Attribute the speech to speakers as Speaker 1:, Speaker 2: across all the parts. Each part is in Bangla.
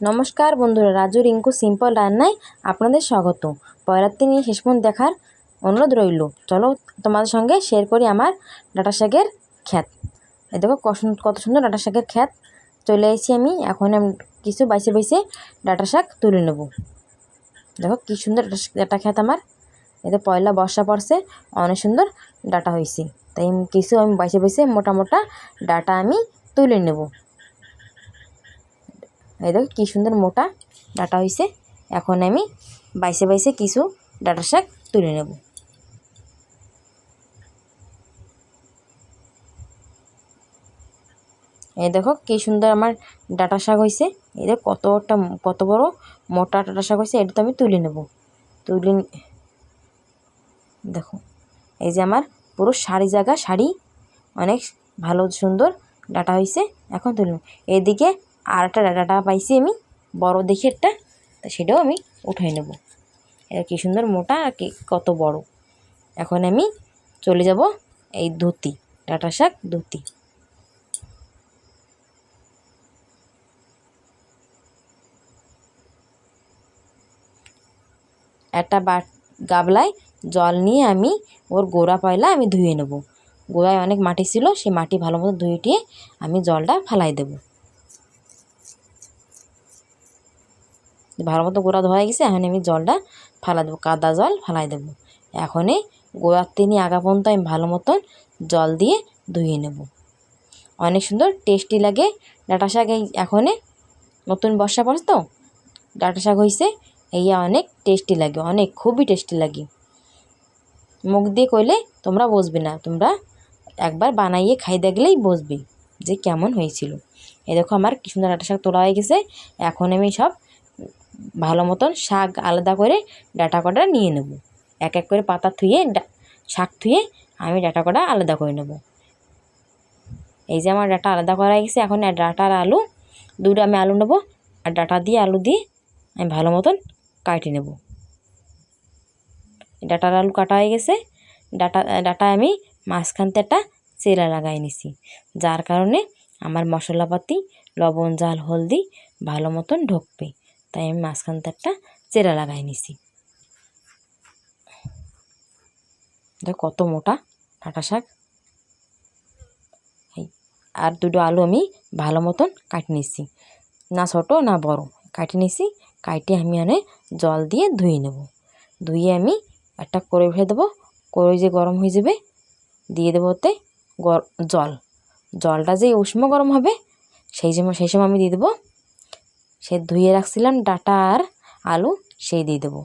Speaker 1: নমস্কার বন্ধুরা, রাজু, রিঙ্কু, সিম্পল রান্নায় আপনাদের স্বাগত। পয়রাত্রি নিয়ে শেষ পর্যন্ত দেখার অনুরোধ রইল। চলো তোমাদের সঙ্গে শেয়ার করি আমার ডাটা শাকের খ্যাত। এই দেখো কত সুন্দর ডাটা শাকের খ্যাত। চলে এসেছি আমি, এখন আমি কিছু বাইসে বাইসে ডাটা শাক তুলে নেব। দেখো কী সুন্দর ডাটা খ্যাত আমার। এতে পয়লা বর্ষা পড়ছে, অনেক সুন্দর ডাটা হয়েছে। তাই কিছু আমি বাইসে বাইসে মোটা মোটা ডাটা আমি তুলে নেব। এই দেখো কী সুন্দর মোটা ডাটা হয়েছে এখন আমি বাইসে বাইসে কিছু ডাটা শাক তুলে নেব। এই দেখো কী সুন্দর আমার ডাটা শাক হয়েছে এই দেখো কতটা, কত বড় মোটা ডাটা শাক হয়েছে এটা তো আমি তুলে নেব। তুলে দেখো, এই যে আমার পুরো শাড়ি জায়গা শাড়ি অনেক ভালো সুন্দর ডাটা হয়েছে এখন তুলে এদিকে আর একটা ডাটা পাইছি আমি, বড় দেখে একটা তা সেটাও আমি উঠাই নেব। এটা কী সুন্দর মোটা আর কি কত বড়। এখন আমি চলে যাব এই ধুতি, ডাটা শাক ধুতি। একটা বা, গাবলায় জল নিয়ে আমি ওর গোড়া পয়লা আমি ধুয়ে নেব। গোড়ায় অনেক মাটি ছিল সেই মাটি ভালো মতো ধুয়ে আমি জলটা ফালাই দেব। ভালো মতো গোড়া ধোয়া গেছে, এখন আমি জলটা ফালাই দেবো, কাদা জল ফালাই দেবো। এখনই গোড়ার তিনি আগা পর্যন্ত আমি ভালো মতন জল দিয়ে ধুয়ে নেব। অনেক সুন্দর টেস্টি লাগে। ডাটা শাক এই এখনে নতুন বর্ষা পড়ছে তো, ডাটা শাক হয়েছে এই অনেক টেস্টি লাগে, অনেক খুবই টেস্টি লাগে। মুখ দিয়ে কইলে তোমরা বসবে না, তোমরা একবার বানাইয়ে খাই দেখলেই বসবে যে কেমন হয়েছিল। এই দেখো আমার কি সুন্দর ডাটা শাক তোলা হয়ে গেছে, এখন আমি সব ভালো মতন শাক আলাদা করে ডাটা কটা নিয়ে নেব। এক এক করে পাতা থুয়ে শাক থুয়ে আমি ডাটা কটা আলাদা করে নেব। এই যে আমার ডাটা আলাদা করা গেছে, এখন আর ডাটা আর আলু, দুটো আমি আলু নেব আর ডাটা দিয়ে আলু দিয়ে আমি ভালো মতন কাটি নেব। ডাটার আলু কাটা হয়ে গেছে, ডাটা ডাটা আমি মাঝখানতে একটা চেরা লাগাই নিছি, যার কারণে আমার মশলাপাতি, লবণ জাল হলদি ভালো মতন ঢুকবে। তাই আমি মাঝখানতে একটা চেরা লাগাই নিছি। দেখ কত মোটা? ডাটা শাক? আর দুটো আলু আমি ভালো মতন কাটি নিছি। না ছোটো, না বড়। কাটি নিছি, কাটি আমি অনেক জল দিয়ে ধুয়ে নেব। ধুয়ে আমি একটা করে উঠে দেবো। করে যে গরম হয়ে যাবে, দিয়ে দেবো ওতে জল। জলটা যে উষ্ণ গরম হবে, সেই সময় সেই সময় আমি দিয়ে দেবো সে ধুয়ে রাখছিলাম, ডাটা আর আলু সেই দিয়ে দেবো।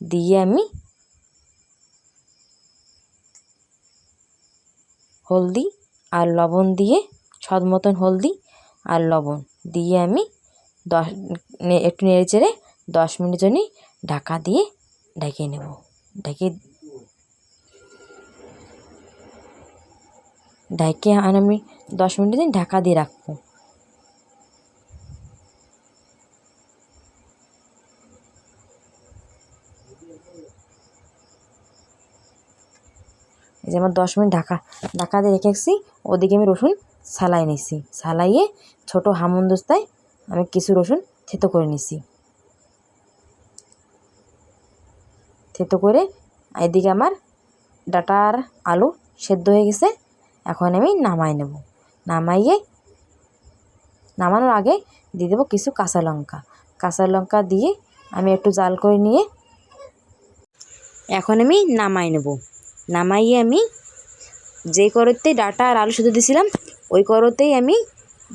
Speaker 1: দিয়ে আমি হলদি আর লবণ দিয়ে, স্বাদ মতন হলদি আর লবণ দিয়ে আমি দশ একটু নেড়ে চেড়ে দশ মিনিট জন্য ঢাকা দিয়ে ঢেকে নেব। ঢেকে ঢেকে আর আমি দশ মিনিট দিন ঢাকা দিয়ে রাখব। এই যে আমার দশ মিনিট ঢাকা ঢাকা দিয়ে রেখেছি ওদিকে আমি রসুন সালাই নিছি সালাইয়ে ছোটো হামুন্দস্তায় আমি কিছু রসুন থেতো করে নিছি থেতো করে এদিকে আমার ডাটা আর আলু সেদ্ধ হয়ে গেছে, এখন আমি নামাই নেব। নামাইয়ে, নামানোর আগে দিয়ে দেবো কিছু কাঁচা লঙ্কা। কাঁচা লঙ্কা দিয়ে আমি একটু জাল করে নিয়ে এখন আমি নামাই নেব। নামাইয়ে আমি যে করতে ডাটা আর আলু শুধু দিয়েছিলাম, ওই করতেই আমি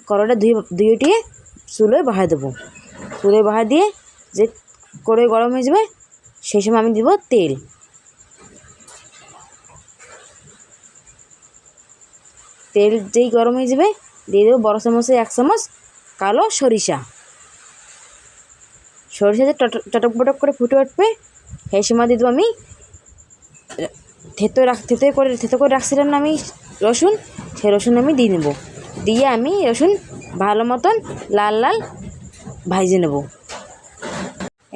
Speaker 1: করোটা ধুয়ে ধুয়ে উঠিয়ে চুলোয় বহাই দেবো। চুলোয় বহাই দিয়ে যে করে গরম হয়ে যাবে সেই সময় আমি দিব তেল। তেল যেই গরম হয়ে যাবে, দিয়ে দেবো বড় চামচে, এক চামচ কালো সরিষা। সরিষা যে টটক বটক করে ফুটে উঠবে, সেই সময় দিয়ে দেবো আমি থেতো রাখ, থেতো করে থেতো করে রাখছিলাম না আমি রসুন সেই রসুন আমি দিয়ে নেব। দিয়ে আমি রসুন ভালো মতন লাল লাল ভাজে নেব।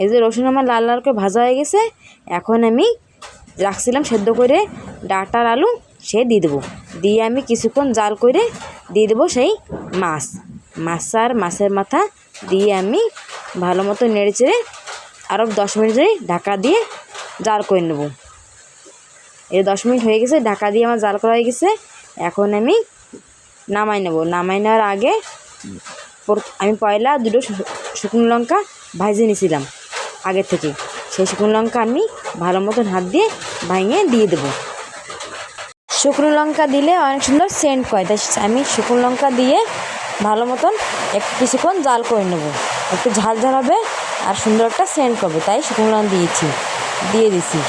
Speaker 1: এই যে রসুন আমার লাল লাল করে ভাজা হয়ে গেছে, এখন আমি রাখছিলাম সেদ্ধ করে ডাটার আলু, সে দিয়ে দেবো। দিয়ে আমি কিছুক্ষণ জাল করে দিয়ে দেবো সেই মাছ। মাছ আর মাছের মাথা দিয়ে আমি ভালো মতো নেড়ে চেড়ে আরও দশ মিনিট ধরে ঢাকা দিয়ে জাল করে নেব। এই দশ মিনিট হয়ে গেছে, ঢাকা দিয়ে আমার জাল করা হয়ে গেছে। এখন আমি নামাই নেব। নামাই নেওয়ার আগে আমি পয়লা দুটো শুকনো লঙ্কা ভাজে নিয়েছিলাম আগে থেকে। সেই শুকনো লঙ্কা আমি ভালো মতন হাত দিয়ে ভাঙিয়ে দিয়ে দেবো। শুকনো লঙ্কা দিলে অনেক সুন্দর সেন্ট করে। তাই আমি শুকনো লঙ্কা দিয়ে ভালো মতন একটু কিছুক্ষণ জাল করে নেব। একটু ঝাল ঝাল হবে আর সুন্দর একটা সেন্ট করবে। তাই শুকনো লঙ্কা দিয়েছি, দিয়ে দিছি।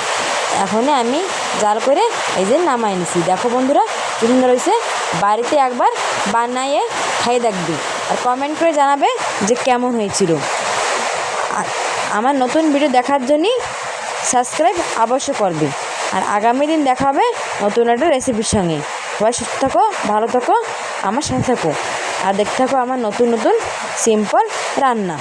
Speaker 1: এখনই আমি জাল করে এই যে নামাই নিছি। দেখো বন্ধুরা কি সুন্দর হয়েছে বাড়িতে একবার বানাইয়ে খাইয়ে দেখবে। আর কমেন্ট করে জানাবে যে কেমন হয়েছিল। আর আমার নতুন ভিডিও দেখার জন্যই সাবস্ক্রাইব অবশ্য করবে। আর আগামী দিন দেখা হবে নতুন একটা রেসিপির সঙ্গে। সবাই সুস্থ থাকো, ভালো থাকো, আমার সাথে থাকো। আর দেখতে থাকো আমার নতুন নতুন সিম্পল রান্না।